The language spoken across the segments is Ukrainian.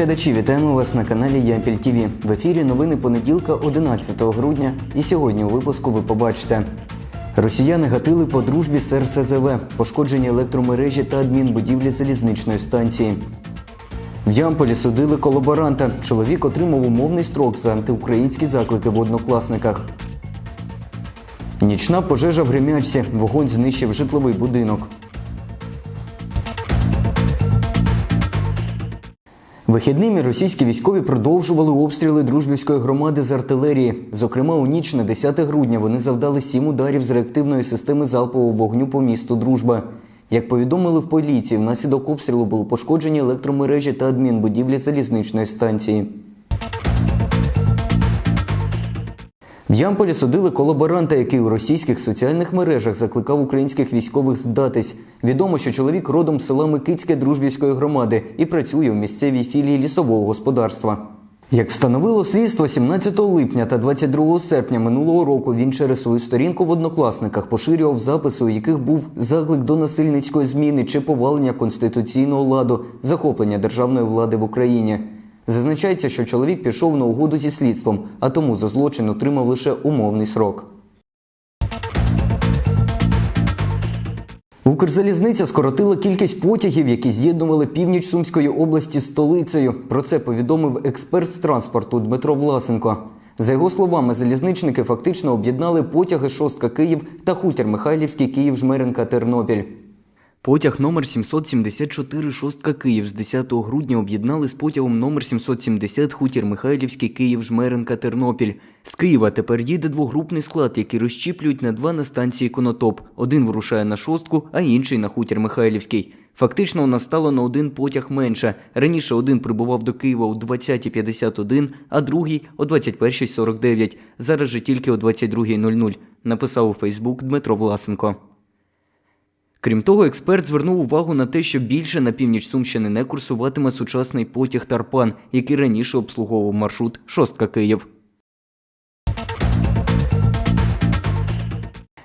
глядачі, вітаємо вас на каналі Ямпіль ТВ. В ефірі новини понеділка 11 грудня. І сьогодні у випуску ви побачите. Росіяни гатили по дружбі з РСЗВ, пошкоджені електромережі та адмінбудівлі залізничної станції. В Ямполі судили колаборанта. Чоловік отримав умовний строк за антиукраїнські заклики в однокласниках. Нічна пожежа в Гремячці. Вогонь знищив житловий будинок. Вихідними російські військові продовжували обстріли дружбівської громади з артилерії. Зокрема, у ніч на 10 грудня вони завдали сім ударів з реактивної системи залпового вогню по місту Дружба. Як повідомили в поліції, внаслідок обстрілу були пошкоджені електромережі та адмінбудівлі залізничної станції. Ямполі судили колаборанта, який у російських соціальних мережах закликав українських військових здатись. Відомо, що чоловік родом з села Микицьке Дружбівської громади і працює в місцевій філії лісового господарства. Як встановило слідство, 17 липня та 22 серпня минулого року він через свою сторінку в однокласниках поширював записи, у яких був заклик до насильницької зміни чи повалення конституційного ладу, захоплення державної влади в Україні. Зазначається, що чоловік пішов на угоду зі слідством, а тому за злочин отримав лише умовний срок. Укрзалізниця скоротила кількість потягів, які з'єднували північ Сумської області з столицею. Про це повідомив експерт з транспорту Дмитро Власенко. За його словами, залізничники фактично об'єднали потяги Шостка Київ та хутір Михайлівський Київ Жмеренка Тернопіль. Потяг номер 774 Шостка Київ з 10 грудня об'єднали з потягом номер 770 Хутір Михайлівський Київ Жмеренка Тернопіль. З Києва тепер їде двогрупний склад, який розщіплюють на два на станції Конотоп. Один вирушає на шостку, а інший на хутір Михайлівський. Фактично у нас стало на один потяг менше. Раніше один прибував до Києва о 20.51, а другий о 21.49. Зараз же тільки о 22.00, написав у Фейсбук Дмитро Власенко. Крім того, експерт звернув увагу на те, що більше на північ Сумщини не курсуватиме сучасний потяг Тарпан, який раніше обслуговував маршрут Шостка Київ.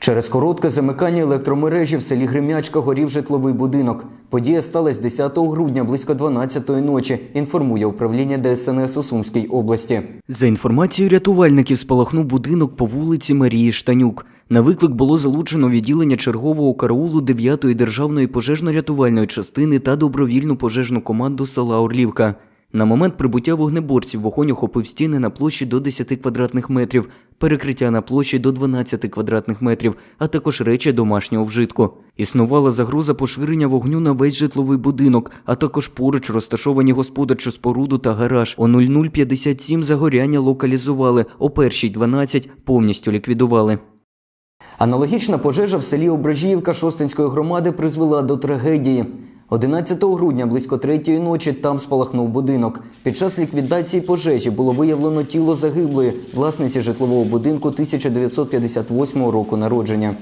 Через коротке замикання електромережі в селі Гремячка горів житловий будинок. Подія сталася 10 грудня близько 12-ї ночі. Інформує управління ДСНС у Сумській області. За інформацією рятувальників, спалахнув будинок по вулиці Марії Штанюк. На виклик було залучено відділення чергового караулу 9-ї державної пожежно-рятувальної частини та добровільну пожежну команду села Орлівка. На момент прибуття вогнеборців вогонь охопив стіни на площі до 10 квадратних метрів, перекриття на площі до 12 квадратних метрів, а також речі домашнього вжитку. Існувала загроза поширення вогню на весь житловий будинок, а також поруч розташовані господарчу споруду та гараж. О 0057 загоряння локалізували, о 1.12 повністю ліквідували. Аналогічна пожежа в селі Ображіївка Шостинської громади призвела до трагедії. 11 грудня близько третьої ночі там спалахнув будинок. Під час ліквідації пожежі було виявлено тіло загиблої власниці житлового будинку 1958 року народження.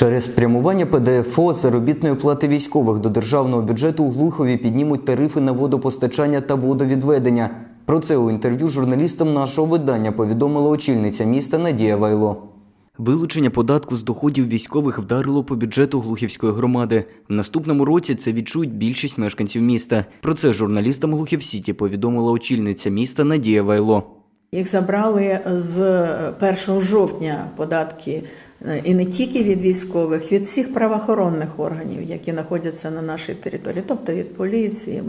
Через спрямування ПДФО заробітної плати військових до державного бюджету у Глухові піднімуть тарифи на водопостачання та водовідведення. Про це у інтерв'ю журналістам нашого видання повідомила очільниця міста Надія Вайло. Вилучення податку з доходів військових вдарило по бюджету Глухівської громади. В наступному році це відчують більшість мешканців міста. Про це журналістам Глухівсіті повідомила очільниця міста Надія Вайло. Їх забрали з 1 жовтня податки і не тільки від військових, від всіх правоохоронних органів, які знаходяться на нашій території, тобто від поліції,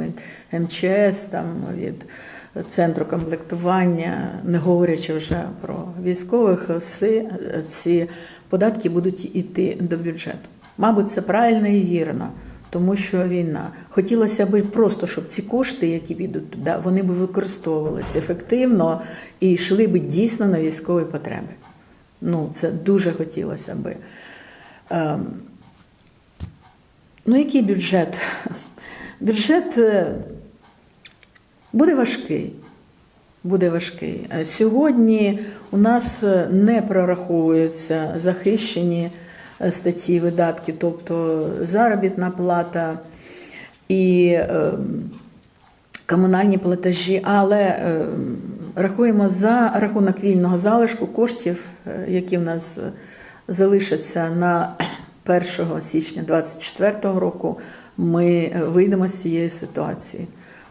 МЧС, там від центру комплектування, не говорячи вже про військових, всі ці податки будуть йти до бюджету. Мабуть, це правильно і вірно. Тому що війна хотілося б просто, щоб ці кошти, які підуть туди, вони б використовувалися ефективно і йшли б дійсно на військові потреби. Ну, це дуже хотілося би. Ем, Ну, який бюджет? Бюджет е, буде важкий. Буде важкий. Е, Сьогодні у нас е, не прораховуються захищені статті видатки, тобто заробітна плата і е, комунальні платежі, але е, рахуємо за рахунок вільного залишку коштів, е, які в нас е, залишаться на 1 січня 2024 року. Ми е, вийдемо з цієї ситуації.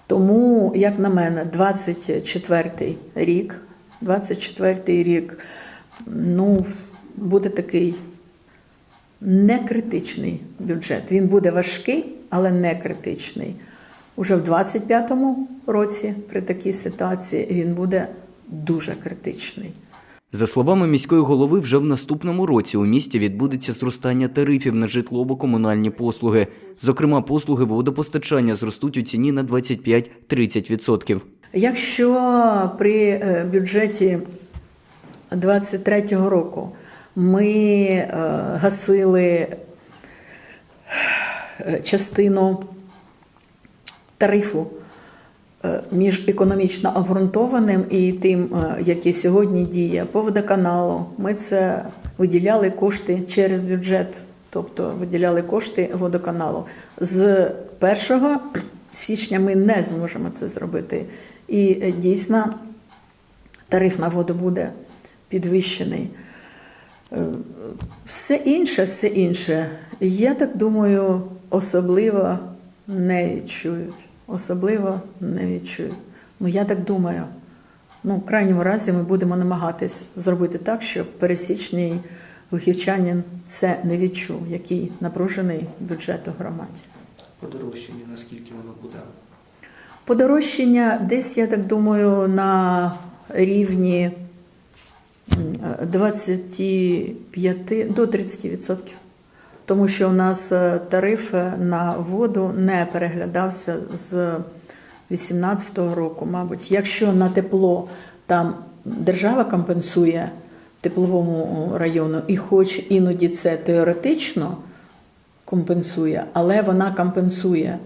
Тому, як на мене, 24 рік, 24 рік, ну, буде такий не критичний бюджет. Він буде важкий, але не критичний. Уже в 25-му році при такій ситуації він буде дуже критичний. За словами міської голови, вже в наступному році у місті відбудеться зростання тарифів на житлово-комунальні послуги. Зокрема, послуги водопостачання зростуть у ціні на 25-30%. Якщо при е, бюджеті 23-го року ми е, гасили е, частину тарифу е, між економічно обґрунтованим і тим, е, який сьогодні діє по водоканалу, ми це виділяли кошти через бюджет, тобто виділяли кошти водоканалу. З 1 січня ми не зможемо це зробити. І е, дійсно тариф на воду буде підвищений. Все інше, все інше, я так думаю, особливо не відчують. Особливо не відчують. Ну, я так думаю. Ну, в крайньому разі ми будемо намагатись зробити так, щоб пересічний вихівчанин це не відчув, який напружений бюджет у громаді. подорожчання, наскільки воно буде. Подорожчання десь, я так думаю, на рівні м, 25 до 30%. Тому що у нас е, тариф е, на воду не переглядався з 2018 року, мабуть. Якщо на тепло там держава компенсує тепловому району, і хоч іноді це теоретично компенсує, але вона компенсує.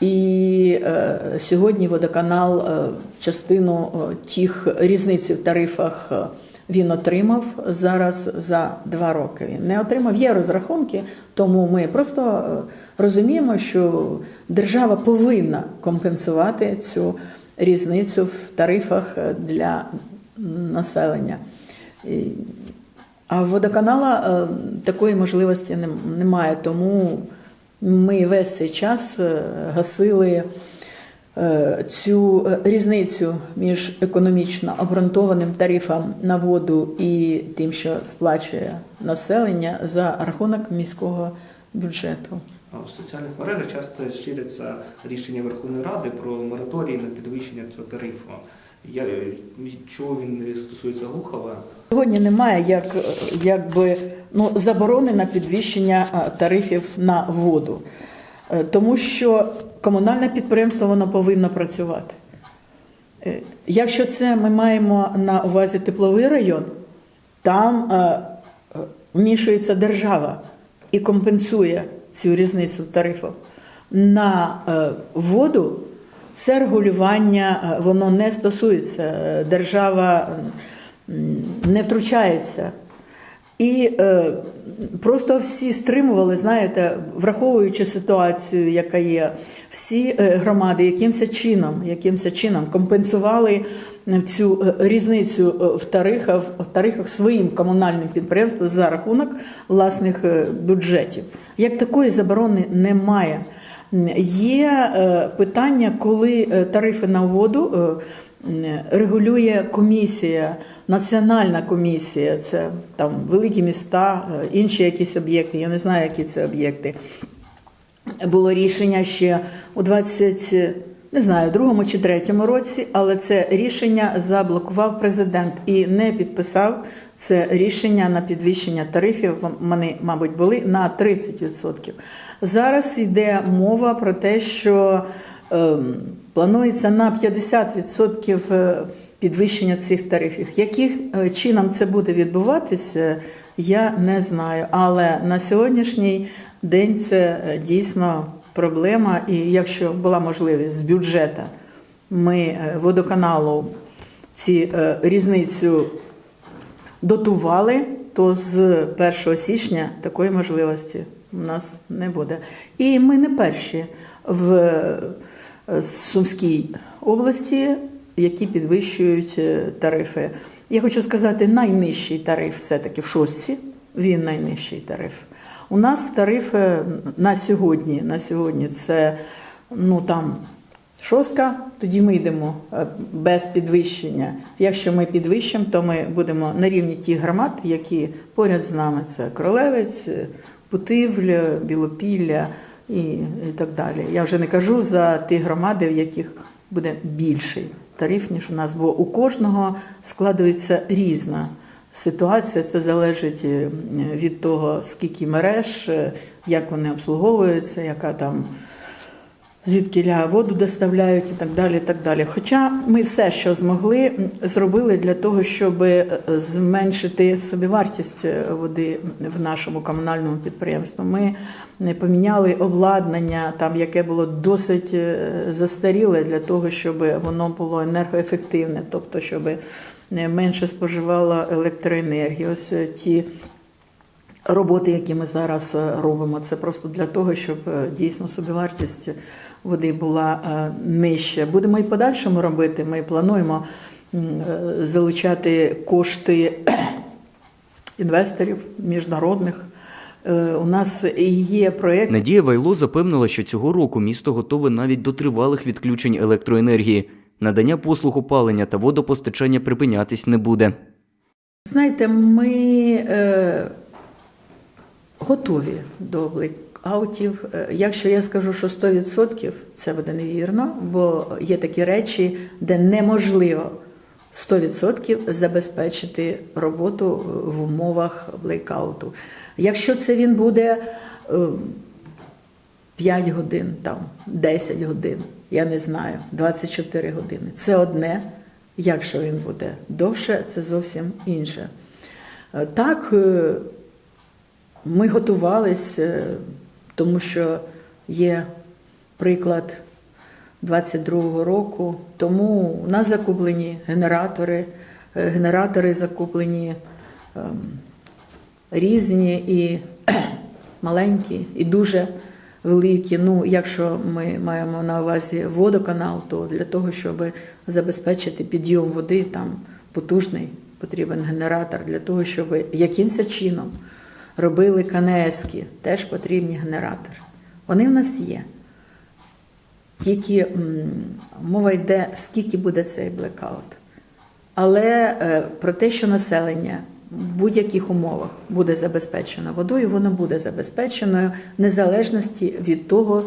І е, сьогодні водоканал е, частину е, тих різниці в тарифах е, він отримав зараз за два роки. Він не отримав. Є розрахунки, тому ми просто е, розуміємо, що держава повинна компенсувати цю різницю в тарифах е, для населення. А водоканала е, такої можливості немає, тому ми весь цей час гасили цю е, різницю між економічно обґрунтованим тарифом на воду і тим, що сплачує населення за рахунок міського бюджету. В соціальних мережах часто ширяться рішення Верховної Ради про мораторій на підвищення цього тарифу. Я, чого він не стосується Глухова? Сьогодні немає як, якби, ну, заборони на підвищення тарифів на воду, Е, тому що комунальне підприємство воно повинно працювати. Е, Якщо це ми маємо на увазі тепловий район, там е, е, вмішується держава і компенсує цю різницю тарифів. На е, воду це регулювання, е, воно не стосується. Е, Держава не втручається. І е, просто всі стримували, знаєте, враховуючи ситуацію, яка є, всі е, громади якимось чином, якимось чином компенсували цю е, різницю е, в тарифах, в тарифах своїм комунальним підприємствам за рахунок власних е, бюджетів. Як такої заборони немає. Є е, питання, коли е, тарифи на воду е, регулює комісія, національна комісія, це там великі міста, е, інші якісь об'єкти. Я не знаю, які це об'єкти. Було рішення ще у 20, не знаю, другому чи третьому році, але це рішення заблокував президент і не підписав це рішення на підвищення тарифів. Вони, мабуть, були на 30%. Зараз йде мова про те, що планується на 50% е, підвищення цих тарифів. Яким е, чином це буде відбуватися, я не знаю. Але на сьогоднішній день це е, дійсно проблема. І якщо була можливість з бюджету, ми водоканалу ці різницю дотували, то з 1 січня такої можливості у нас не буде. І ми не перші в Сумській області, які підвищують е, тарифи. Я хочу сказати, найнижчий тариф все-таки в шостці. Він найнижчий тариф. У нас тарифи на сьогодні, на сьогодні це ну там шостка, тоді ми йдемо е, без підвищення. Якщо ми підвищимо, то ми будемо на рівні тих громад, які поряд з нами. Це Кролевець, е, Путивля, Білопілля і, так далі. Я вже не кажу за ті громади, в яких буде більший тариф, ніж у нас, бо у кожного складується різна ситуація. Це залежить е, від того, скільки мереж, е, як вони обслуговуються, яка там звідки воду доставляють і так далі. і так далі. Хоча ми все, що змогли, зробили для того, щоб е, зменшити собівартість е, води в нашому комунальному підприємстві. Ми не поміняли обладнання, там яке було досить е, застаріле для того, щоб воно було енергоефективне, тобто щоб е, менше споживало електроенергії. Ось е, ті роботи, які ми зараз е, робимо, це просто для того, щоб е, дійсно собівартість води була е, нижча. Будемо і подальшому робити. Ми плануємо залучати кошти інвесторів міжнародних. У нас є проєкт. Надія Вайло запевнила, що цього року місто готове навіть до тривалих відключень електроенергії. Надання послуг опалення та водопостачання припинятись не буде. Знаєте, ми е, готові до блекаутів. Е, Якщо я скажу, що 100%, це буде невірно, бо є такі речі, де неможливо 100% забезпечити роботу в умовах блекауту. Якщо це він буде е, 5 годин, там 10 годин, я не знаю, 24 години. Це одне. Якщо він буде довше, це зовсім інше. Е, Так, е, ми готувалися, тому що є приклад 22-го року. Тому у нас закуплені генератори, е, генератори закуплені ем, різні і маленькі, і дуже великі. Ну, якщо ми маємо на увазі водоканал, то для того, щоб забезпечити підйом води, там потужний потрібен генератор. Для того, щоб якимось чином робили канески, теж потрібні генератори. Вони в нас є. Тільки мова йде, скільки буде цей блекаут. Але е, про те, що населення в будь-яких умовах буде забезпечено водою, воно буде забезпеченою в незалежності від того,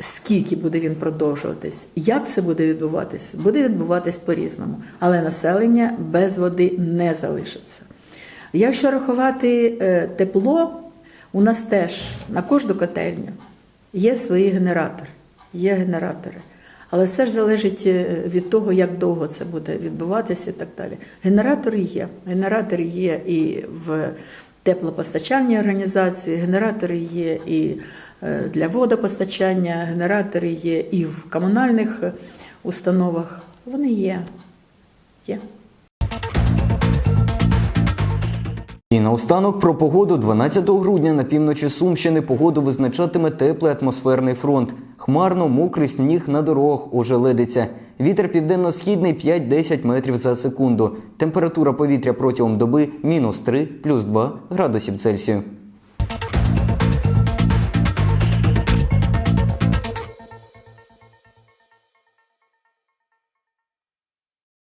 скільки буде він продовжуватись. Як це буде відбуватись? Буде відбуватись по-різному. Але населення без води не залишиться. Якщо рахувати е, тепло, у нас теж на кожну котельню є свої генератори. Є генератори. Але все ж залежить е, від того, як довго це буде відбуватися і так далі. Генератори є. Генератори є і в теплопостачальній організації, генератори є і е, для водопостачання, генератори є і в комунальних установах. Вони є. Є. І наостанок про погоду 12 грудня на півночі Сумщини погоду визначатиме теплий атмосферний фронт. Хмарно, мокрий сніг на дорогах ожеледиться. Вітер південно-східний 5-10 метрів за секунду. Температура повітря протягом доби мінус 3, плюс 2 градусів Цельсію.